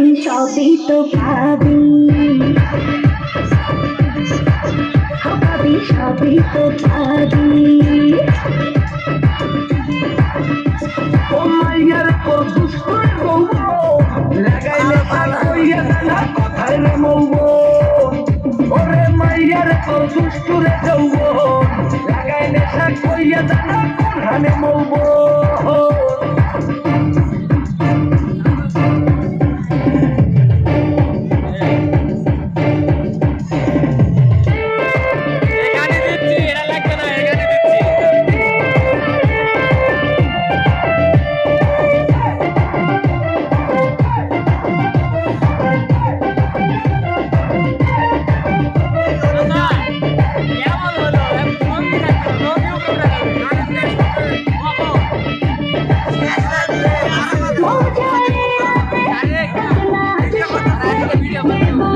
পাবি সবই তো পাবি পাবি সবই তো পাবি তোর লাগাইলে পাক হইয়া না কথায় রে মৌবো ওরে মাইয়ার তোর দুষ্টুরে যৌবো। লাগাইলে শাক হইয়া না কোনখানে মৌবো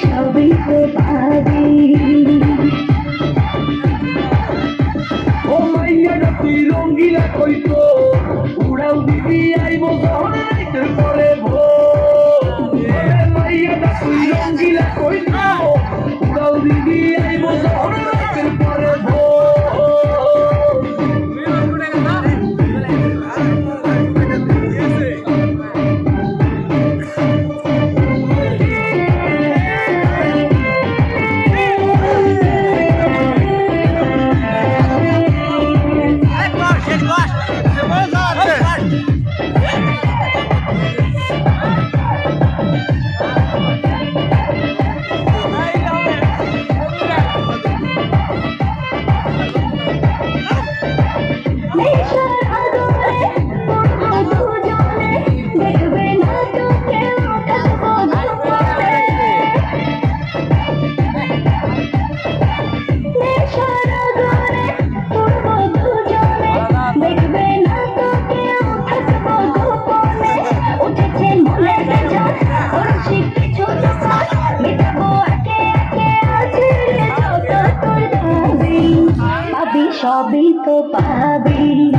সবই তো পাবি ও মাইয়াটা তুই রঙ্গিলা কইতো, উড়াও দিবি আইবো রাইতের পরে ওরে মাইয়াটা তুই রঙ্গিলা কইতো সবই তো পাবি।